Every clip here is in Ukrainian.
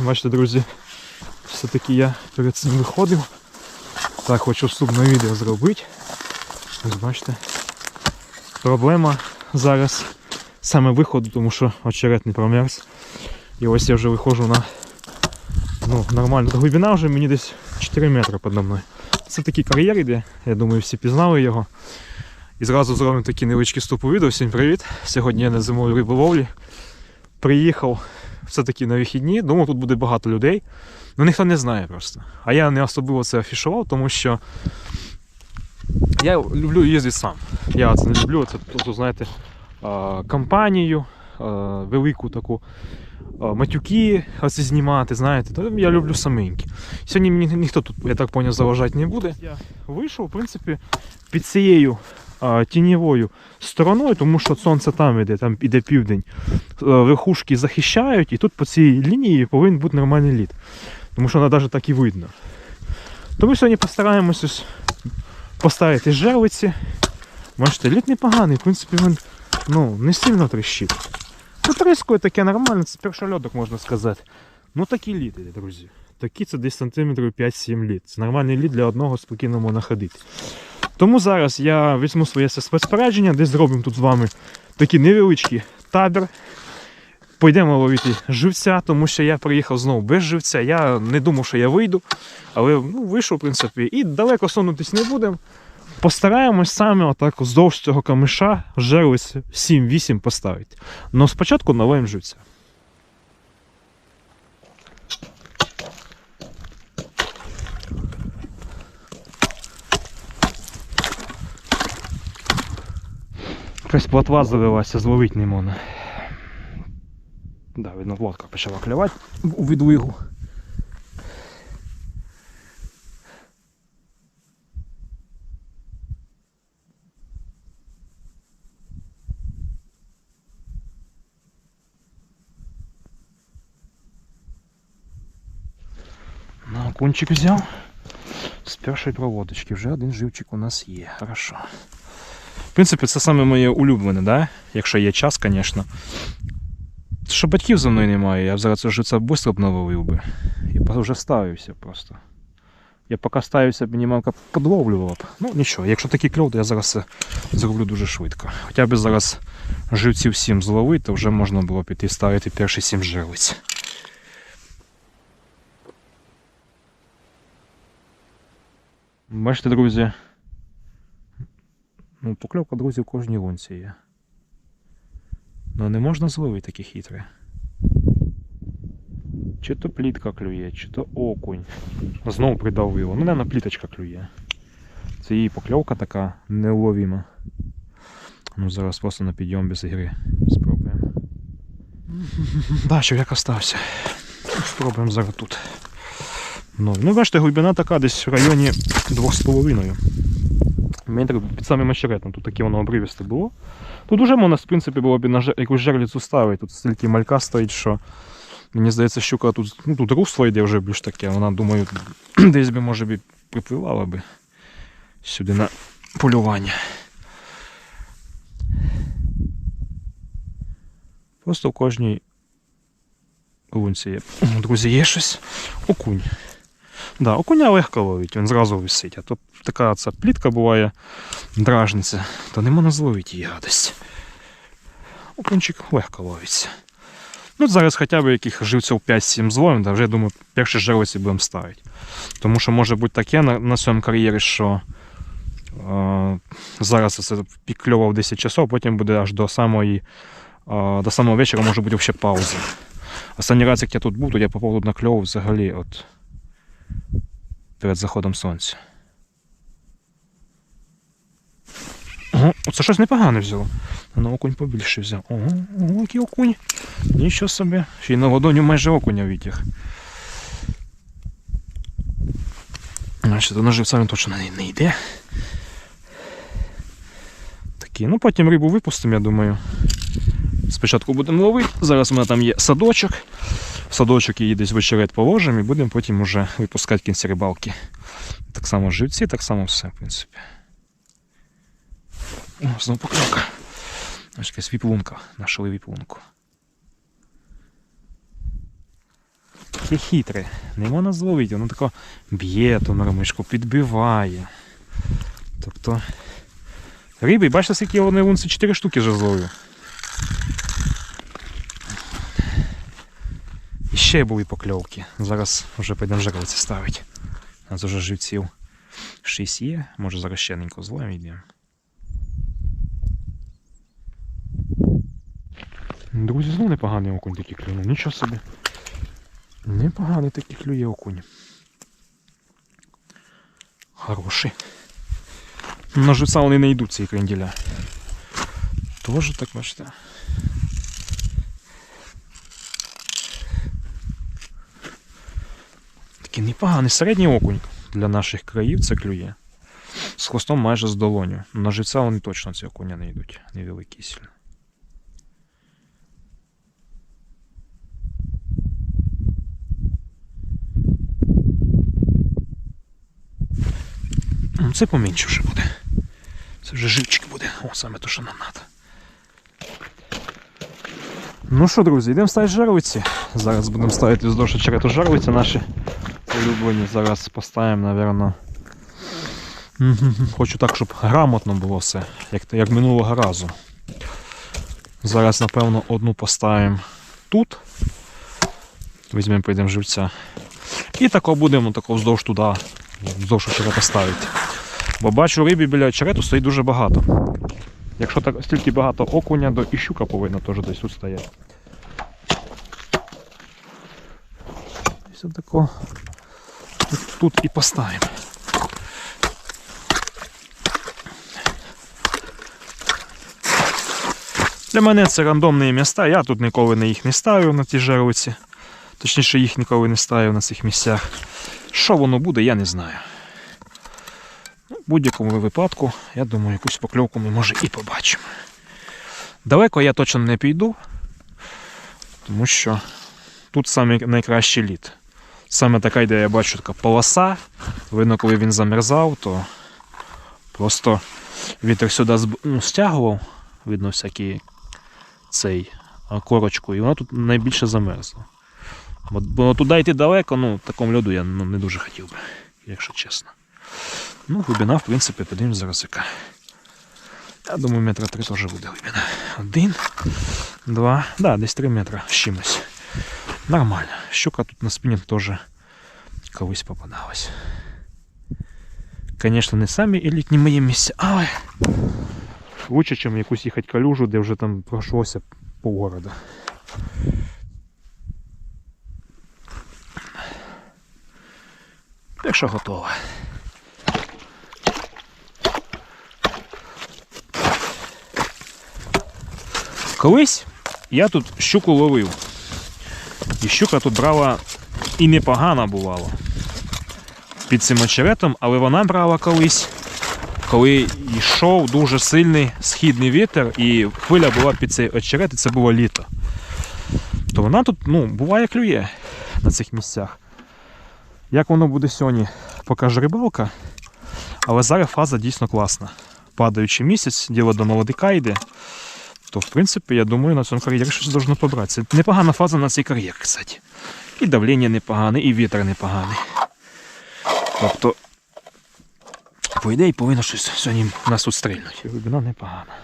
Бачите, друзі, все-таки я перед цим виходив. Так, хочу вступне відео зробити. Ось бачите. Проблема зараз саме виходу, тому що очерет не промерз. І ось я вже виходжу на ну, нормальну глибина вже мені десь 4 метри під мною. Це такий кар'єр іде, я думаю, всі пізнали його. І зразу зробимо такі невеличкі стопу відео. Всім привіт! Сьогодні я на зимовій риболовлі. Приїхав все-таки на вихідні, думав, тут буде багато людей. Ну ніхто не знає просто. А я не особливо це афішував, тому що я люблю їздити сам. Я це не люблю. Це просто, знаєте, компанію, велику таку матюки оці знімати, знаєте, то я люблю саменькі. Сьогодні мені ніхто тут, я так поняв, заважати не буде. Я вийшов, в принципі, під цією тіньовою стороною, тому що сонце там іде, там іде південь. Е, Верхушки захищають, і тут по цій лінії повинен бути нормальний лід. Тому що вона навіть так і видно. То ми сьогодні постараємося поставити жерлиці. Бачите, лід непоганий, в принципі, він ну, не сильно тріщить. Ну, тріскує таке нормально, це першольоток, можна сказати. Ну такий лід друзі. Такий це десь сантиметрів 5-7 лід. Це нормальний лід для одного спокійно можна ходити. Тому зараз я візьму своє спецпорядження, десь зробимо тут з вами такий невеличкий табір. Пойдемо ловити живця, тому що я приїхав знову без живця. Я не думав, що я вийду, але ну, вийшов, в принципі, і далеко сунутись не будемо. Постараємось саме отак вздовж цього камиша жерлиць 7-8 поставити. Но спочатку наловимо живця. Якась плотва завелася, зловити не можна. Да, видно, лодка почала клювати у відвигу. На окунчик взяв. З першої проводочки вже один живчик у нас є. Хорошо. Принципі, це саме моє улюблене, да? якщо є час, звісно. Що батьків за мною немає, я б зараз вже це швидко б наловив би. І вже ставився просто. Я поки ставився, б мінімалка подловлювала б. Ну нічого, якщо такий кльов, то я зараз це зроблю дуже швидко. Хоча б зараз живців 7 зловити, то вже можна було піти ставити перші 7 жерлиць. Бачите, друзі. Ну, покльовка, друзі, в кожній лунці є. Ну не можна зловити такі хитрі. Чи то плітка клює, чи то окунь. Знову придавило. Ну, наверное, пліточка клює. Це її покльовка така неуловіма. Ну, зараз просто на підйом без ігри спробуємо. Що як остався. Спробуємо зараз тут. Ну, ну бачите, глибина така десь в районі 2,5 метрів під самим очеретом. Тут таке воно обривісте було. Тут уже можна, в принципі, було б на жер- якусь жерлицю ставити. Тут стільки малька стоїть, що мені здається, щука тут, ну, тут русло йде вже більш таке. Вона, думаю, десь би, може б, припливала би сюди на полювання. Просто в кожній лунці є. Друзі, є щось. Окунь. Да, окуня легко ловить, він зразу висить. А то така ця плітка буває дражниця, то не можна зловити її гадость. Окунчик легко ловиться. Ну, зараз хоча б яких живців 5-7 зловим, да, вже думаю, перші жерлиці будемо ставити. Тому що може бути таке на, на своєму кар'єрі, що е, зараз це пікльовав 10 часов, потім буде аж до самої, е, до самого вечора може бути ще пауза. Останній раз, як я тут був, то я попав тут на кльов взагалі от перед заходом сонця. Ого, оце щось непогане взяло. На окунь побільше взяв. Ого, ого, який окунь. Нічого собі. Ще й на ладоню майже окуня витяг. Значить, до ноживця він точно не, не йде. Такі. Ну потім рибу випустимо, я думаю. Спочатку будемо ловити. Зараз у мене там є садочок. Садочок її десь в очерет положимо і будемо потім вже випускати кінці рибалки. Так само живці, так само все, в принципі. О, знову покльовка. Ось якась віплунка. Нашли віплунку. таке хитре. Не можна зловити, воно тако б'є ту нормишку, підбиває. Тобто. Риби, бачите, скільки вони вон ці 4 штуки вже зловив. І ще були покльовки. Зараз вже підемо жерлиці ставити. У нас вже живців 6 є, може зараз ще ненько зловимо йдемо. Друзі, знову непоганий окунь такий клюнув, нічого собі. Непоганий такий клює окунь. Хороший. На живця вони не йдуть ці кренділя. Тоже так бачите. Такий непоганий середній окунь для наших країв це клює. З хвостом майже з долоню. На живця вони точно ці окуня не йдуть. Невеликі сильно. М, Це поменше вже буде. Це вже живчик буде. О, саме то, що нам треба. Ну що, друзі, йдемо ставити жарвиці. Зараз будемо ставити вздовж очерету жарвиці наші улюблені. Зараз поставимо, напевно. Хочу так, щоб грамотно було все, як, як минулого разу. Зараз, напевно, одну поставимо тут. Візьмемо, прийдемо живця. І тако будемо тако вздовж туди, вздовж очерета ставити. Бо бачу, рибі біля очерету стоїть дуже багато. Якщо так стільки багато окуня, то і щука повинна теж десь тут стояти. Все тако тут, і поставимо. Для мене це рандомні міста, я тут ніколи не їх не ставив на ті жервиці. Точніше, їх ніколи не ставив на цих місцях. Що воно буде, я не знаю. Ну, В будь-якому випадку, я думаю, якусь покльовку ми може і побачимо. Далеко я точно не піду, тому що тут найкращий лід. Саме така, де я бачу така полоса. Видно, коли він замерзав, то просто вітер сюди ну, стягував, видно, всякі цей корочку, і вона тут найбільше замерзла. Бо, туди йти далеко, ну, такому льоду я ну, не дуже хотів би, якщо чесно. Ну, глибина, в принципі, подивимось зараз яка. Я думаю, метра три теж буде глибина. Один, два, да, десь три метра з чимось. Нормально. Щука тут на спінінг теж колись попадалась. Звісно, не самі елітні мої місця, але лучше, ніж якусь їхати калюжу, де вже там пройшлося півгорода. Так що готово. Колись я тут щуку ловив. І щука тут брала і непогана бувала. Під цим очеретом, але вона брала колись, коли йшов дуже сильний східний вітер, і хвиля була під цей очерет, і це було літо. То вона тут, ну, буває клює на цих місцях. Як воно буде сьогодні, покаже рибалка. Але зараз фаза дійсно класна. Падаючий місяць, діло до молодика йде. То, в принципі, я думаю, на цьому кар'єрі щось должно побрати. Це непогана фаза на цей кар'єр, кстати. І давлення непогане, і вітер непоганий. Тобто, по ідеї, повинно щось сьогодні нас тут стрільнути. Глибина непогана.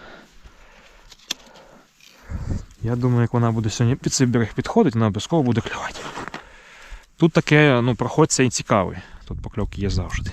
Я думаю, як вона буде сьогодні під цей берег підходити, вона обов'язково буде клювати. Тут таке, ну, проход цей цікавий. Тут покльовки є завжди.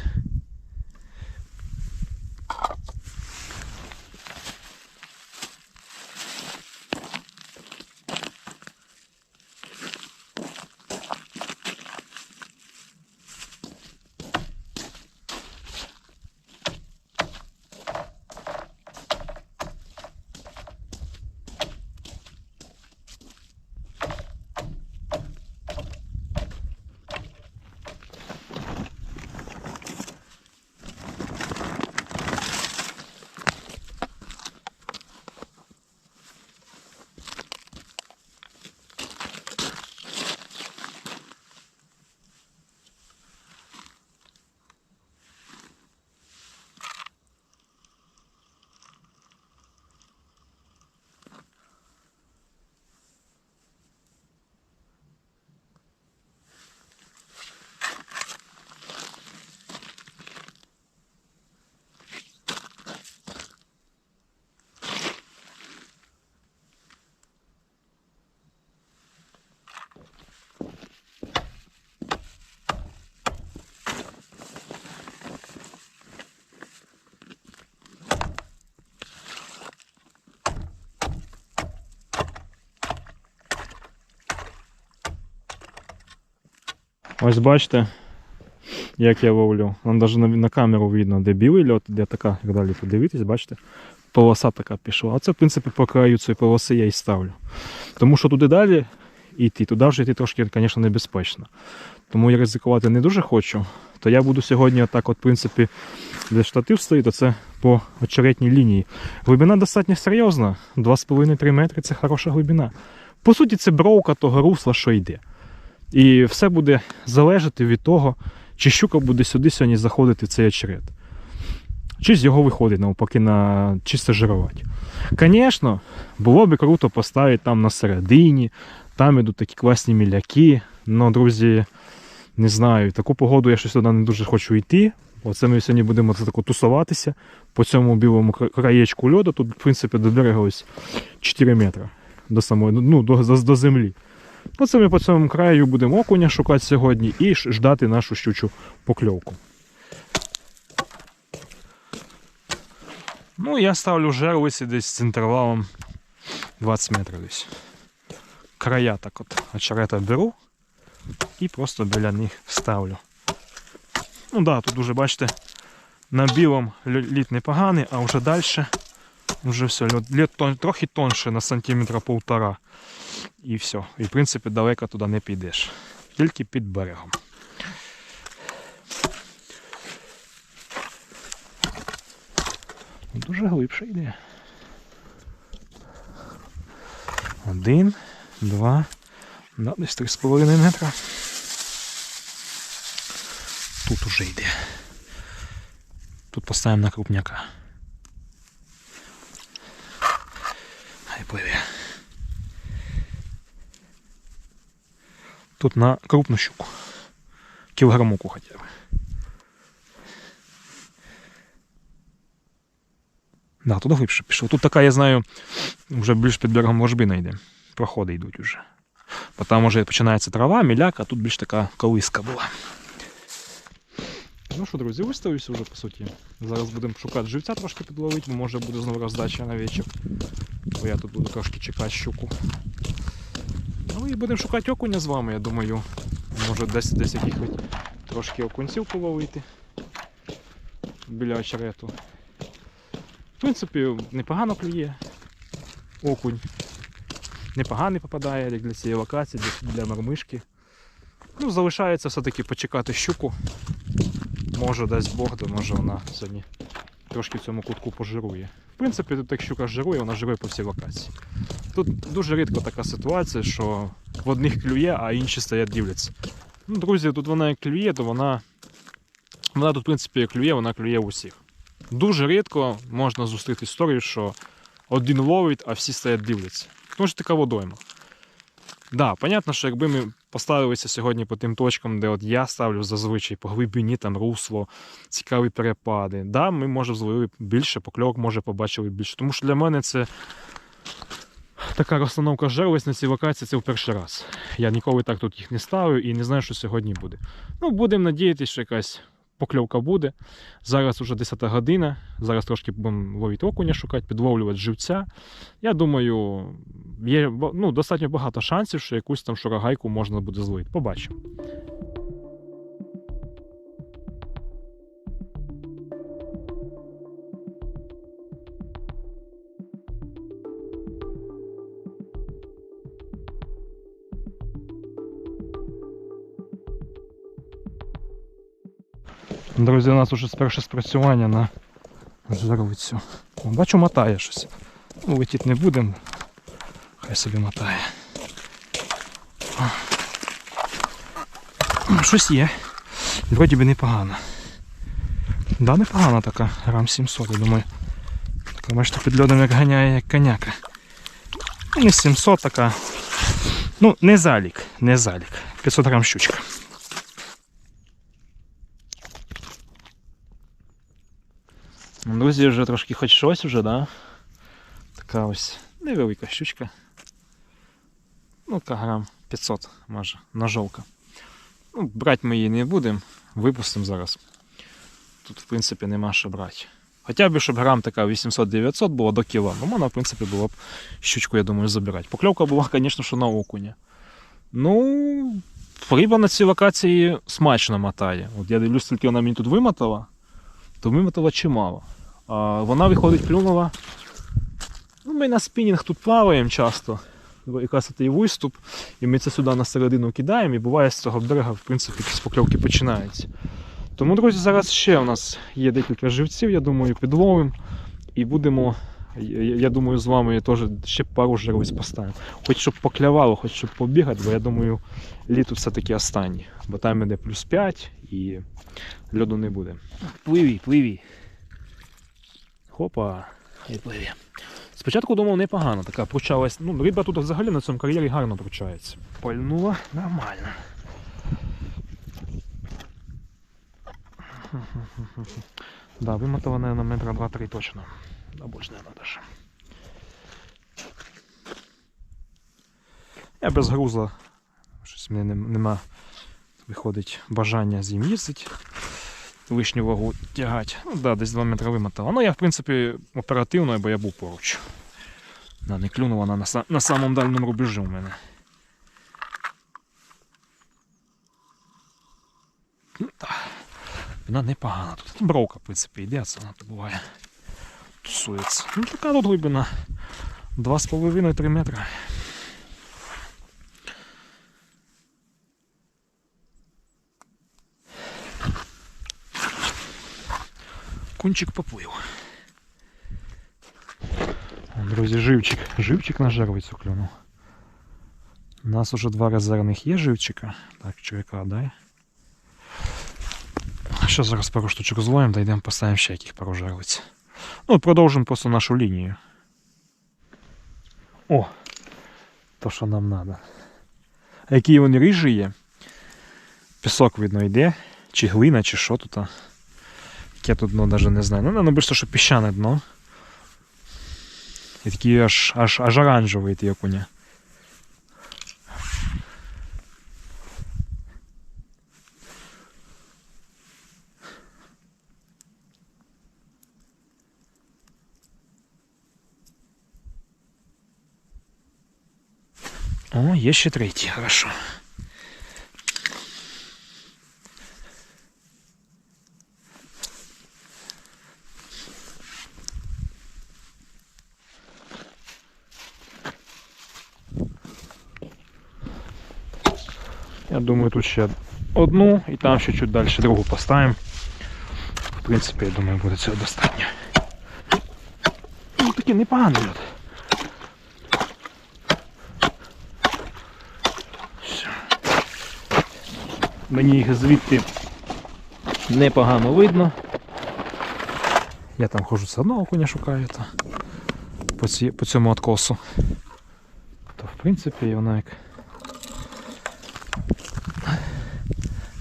Ось бачите, як я ловлю. Вон навіть на, камеру видно, де білий льот, де така, як далі подивитись, бачите, полоса така пішла. А це, в принципі, по краю цієї полоси я і ставлю. Тому що туди далі йти, туди вже йти трошки, звісно, небезпечно. Тому я ризикувати не дуже хочу. То я буду сьогодні, отак, от, в принципі, де штатив стоїть, то це по очеретній лінії. Глибина достатньо серйозна. 2,5-3 метри це хороша глибина. По суті, це бровка того русла, що йде. І все буде залежати від того, чи щука буде сюди сьогодні заходити в цей очерет. Чи з його виходить навпаки на чисто жирувати. Звісно, було б круто поставити там на середині, там ідуть такі класні міляки. Ну, друзі, не знаю, таку погоду я щось туди не дуже хочу йти. Оце ми сьогодні будемо тако тусуватися по цьому білому краєчку льоду. Тут, в принципі, до берега ось 4 метри до самої, ну, до, до, до землі. Оце ми по цьому краю будемо окуня шукати сьогодні і ждати нашу щучу покльовку. Ну, я ставлю жерлиці десь з інтервалом 20 метрів десь. Края так от очерета беру і просто біля них ставлю. Ну так, да, тут уже бачите, на білому лід непоганий, а вже далі вже все, лід, лід тон, трохи тонше на сантиметра полтора. І все. І в принципі далеко туди не підеш. Тільки під берегом. Дуже глибше йде. Один, два, да, десь три з половиною метра. Тут уже йде. Тут поставимо на крупняка. Хай пливе. Тут на крупну щуку. Кілограмовку хоча б. Да, туди глибше пішло. Тут така, я знаю, вже більш під берегом ложбина йде. Проходи йдуть уже. Бо там вже починається трава, міляк, а тут більш така колиска була. Ну що, друзі, виставився вже по суті. Зараз будемо шукати живця трошки підловити, може буде знову роздача на вечір. Бо я тут буду трошки чекати щуку. Ну і будемо шукати окуня з вами, я думаю. Може десь десь якихось трошки окунців половити біля очерету. В принципі, непогано клює окунь. Непоганий попадає, як для цієї локації, для, для мормишки. Ну, залишається все-таки почекати щуку. Може дасть Бог, то може вона сьогодні трошки в цьому кутку пожирує. В принципі, тут як щука жирує, вона жирує по всій локації. Тут дуже рідко така ситуація, що в одних клює, а інші стоять дивляться. Ну, друзі, тут вона як клює, то вона. Вона тут, в принципі, клює, вона клює усіх. Дуже рідко можна зустріти історію, що один ловить, а всі стоять дивляться. Тому що така водойма. Да, понятно, що якби ми поставилися сьогодні по тим точкам, де от я ставлю зазвичай по глибині, там русло, цікаві перепади. Да, ми може зловили більше, покльовок може побачили більше. Тому що для мене це така розстановка жерлиць на цій локації це в перший раз. Я ніколи так тут їх не ставив і не знаю, що сьогодні буде. Ну, будемо надіятися, що якась покльовка буде. Зараз уже 10 година. Зараз трошки будемо ловити окуня шукати, підловлювати живця. Я думаю, є ну, достатньо багато шансів, що якусь там шурагайку можна буде зловити. Побачимо. Друзі, у нас уже перше спрацювання на жерлицю. О, Бачу, мотає щось. Ну, летіти не будемо. Хай собі мотає. Щось є. Вроді би непогано. Да, непогана така, грам 700, я думаю. Така, бачите, під льодом як ганяє, як коняка. Ну, не 700 така. Ну, не залік, не залік. 500 грам щучка. Друзі, вже трошки хоч щось вже, да? Така ось невелика щучка. Ну, грам 500, може, ножовка. Ну, брати ми її не будемо, випустимо зараз. Тут, в принципі, нема що брати. Хоча б, щоб грам така 800-900 було до кіла, ну можна, в принципі, було б щучку, я думаю, забирати. Покльовка була, звісно, що на окуня. Ну, риба на цій локації смачно мотає. От я дивлюсь, скільки вона мені тут вимотала, то вимотала чимало. Вона виходить клюнула. Ну, ми на спінінг тут плаваємо часто. Якраз це виступ, і ми це сюди на середину кидаємо, і буває з цього берега, в принципі, якісь покльовки починаються. Тому, друзі, зараз ще у нас є декілька живців, я думаю, підловимо. І будемо, я думаю, з вами теж ще пару жерлиць поставимо. Хоч щоб поклявало, хоч щоб побігати, бо я думаю, літо все-таки останнє. Бо там іде плюс 5 і льоду не буде. Пливі, пливі. Хопа, і пливі. Спочатку думав непогано, така пручалась. Ну, риба тут взагалі на цьому кар'єрі гарно пручається. Пальнула нормально. Да, вымотала, наверное, метра два-три точно. Да, больше, наверное, даже. Я без грузла. Щось мені нем- нема виходить бажання з ним їздити. Лишню вагу тягати. Ну да, десь 2 метри вимотала. Ну я в принципі оперативно, бо я був поруч. Да, не клюнула вона на, на самому дальньому рубежі у мене. Ну. Вона непогана тут. Бровка, в принципі, йде, це вона тут буває. Тусується. Ну така тут глибина. 2,5-3 метри. Кунчик поплив. О, Друзі, живчик. Живчик на жервицю клюнув. У нас уже два резервних є живчика. Так, чоловіка дай. Що зараз пару штучок зловимо, та йдемо поставимо ще яких пару жерлиць. Ну, продовжимо просто нашу лінію. О! То, що нам треба. А які вони рижі є. Пісок видно йде. Чи глина, чи що тут. Яке тут дно навіть не знаю. Ну, напевно, що піщане дно. І такий аж, аж, аж оранжевий ті окуня. О, є ще третій, хорошо. Думаю, тут ще одну і там ще чуть далі другу поставимо. В принципі, я думаю, буде цього достатньо. Ну, такий непоганий льот. Мені їх звідти непогано видно. Я там ходжу все одно окуня шукаю то по, ці, по цьому откосу. То в принципі воно як.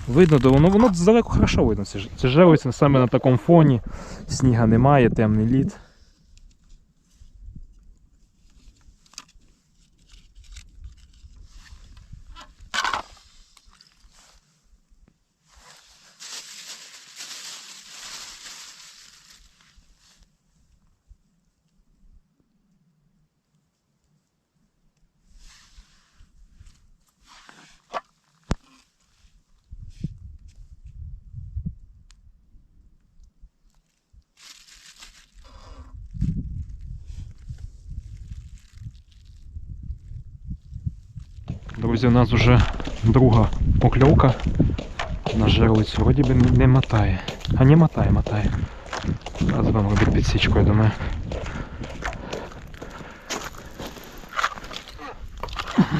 Видно, то воно, воно здалеку хорошо видно. Це, ж- це жерлиця саме на такому фоні. Сніга немає, темний лід. Друзі, у нас вже друга покльовка на жерлицю. Вроді би не мотає. А не мотає, мотає. Зараз будемо робити підсічку, я думаю.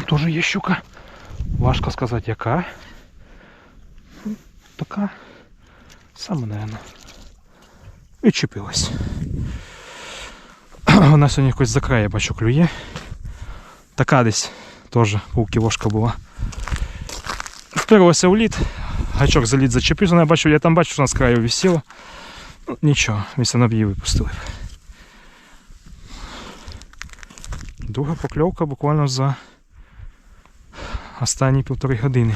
Тоже є щука. Важко сказати яка. Ну, Така саме, наверное. Відчепилась. Вона сьогодні якось за край, бачу, клює. Така десь теж полкілошка була. Вперлося в лід, гачок за лід зачепився, я бачу, я там бачу, що вона з краю висіла. Ну, нічого, на б'ї випустили. Друга покльовка буквально за останні півтори години.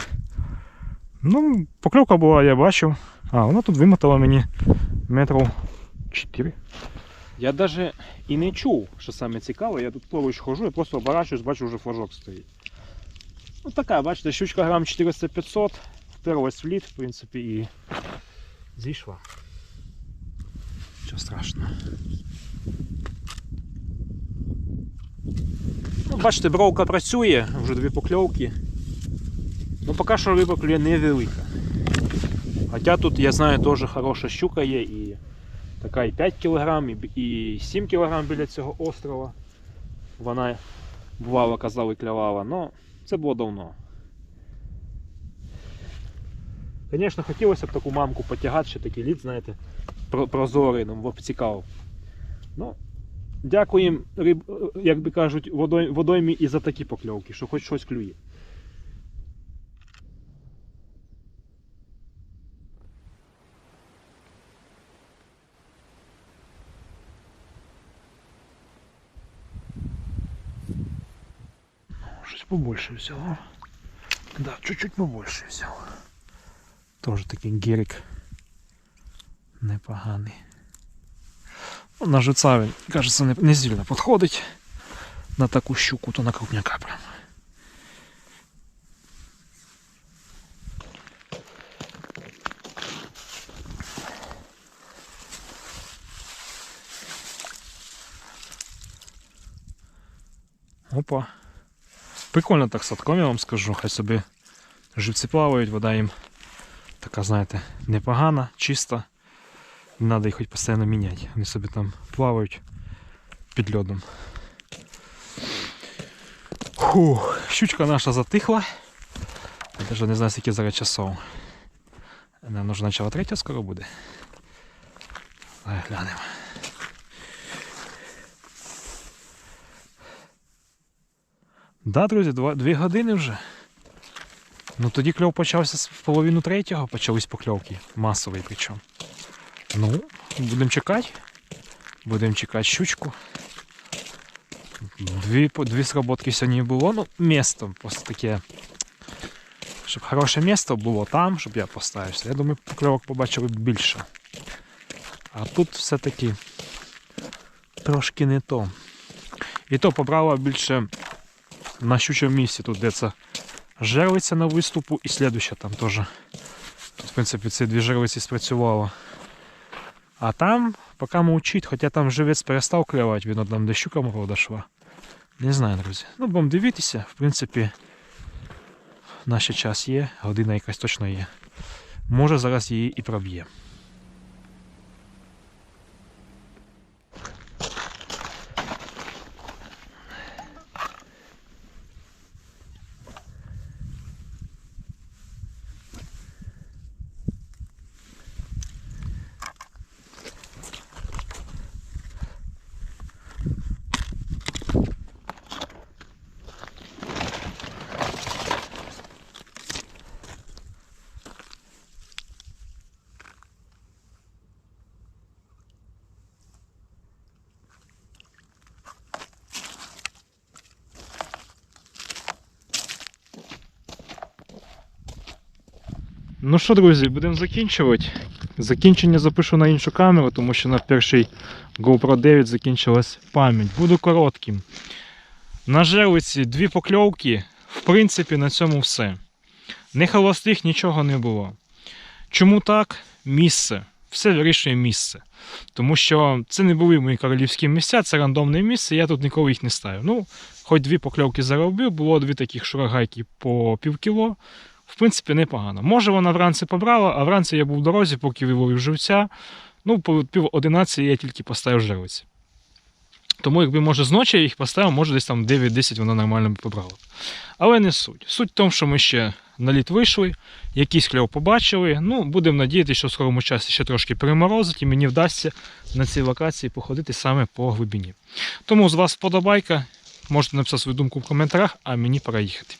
Ну, покльовка була, я бачив. А, вона тут вимотала мені метрів 4. Я навіть і не чув, що саме цікаво. Я тут поруч хожу, я просто оборачуюсь, бачу, вже флажок стоїть. Ну така, бачите, щучка грам 400-500, вперлась в лід, в принципі, і зійшла. Нічого страшного. Ну, бачите, бровка працює, вже дві покльовки. Ну, поки що риба клює невелика. Хоча тут, я знаю, теж хороша щука є і така і 5 кг, і, 7 кг біля цього острова. Вона бувало, казали, клявала, але це було давно. Звісно, хотілося б таку мамку потягати, ще такий лід, знаєте, прозорий, ну, б цікаво. Ну, дякуємо, е, як би кажуть, водоймі і за такі покльовки, що хоч щось клює. побольше взяло. Да, чуть-чуть побольше взяло. Тоже такий гірик непоганий. Ну, на жица він, кажется, не, не сильно підходить на таку щуку, то на крупняка прям. Опа. Прикольно так садком, я вам скажу, хай собі живці плавають, вода їм така, знаєте, непогана, чиста. Не треба їх хоч постійно міняти. Вони собі там плавають під льодом. Фух, щучка наша затихла. Я навіть не знаю, скільки зараз часов. Нам вже начало третя скоро буде. Глянемо. Да, друзі, дві години вже. Ну тоді кльов почався з- половину третього, почались покльовки. Масовий причому. Ну, будемо чекати. Будемо чекати щучку. Дві, дві сработки сьогодні було. Ну, місто просто таке. Щоб хороше місто було там, щоб я поставився. Я думаю, покльовок побачили більше. А тут все-таки трошки не то. І то побрала більше на щучому місці, тут де це жерлиця на виступу і слідуща там теж. Тут, в принципі, ці дві жерлиці спрацювало. А там, поки мовчить, хоча там живець перестав клювати, він там де щука мого дошла. Не знаю, друзі. Ну, будемо дивитися, в принципі, наш ще час є, година якась точно є. Може зараз її і проб'є. Ну що, друзі, будемо закінчувати. Закінчення запишу на іншу камеру, тому що на перший GoPro 9 закінчилась пам'ять. Буду коротким. На жерлиці дві покльовки. В принципі, на цьому все. Не холостих нічого не було. Чому так? Місце. Все вирішує місце. Тому що це не були мої королівські місця, це рандомне місце, я тут ніколи їх не ставив. Ну, хоч дві покльовки заробив, було дві таких шурагайки по півкіло. В принципі, непогано. Може, вона вранці побрала, а вранці я був в дорозі, поки виводив живця. Ну, по пів одинадцяти я тільки поставив жерлиці. Тому, якби, може, зночі я їх поставив, може десь там 9-10 вона нормально побрала. Але не суть. Суть в тому, що ми ще на літ вийшли, якийсь кльов побачили. Ну, будемо надіятися, що в скорому часі ще трошки переморозить, і мені вдасться на цій локації походити саме по глибині. Тому з вас вподобайка. Можете написати свою думку в коментарях, а мені пора їхати.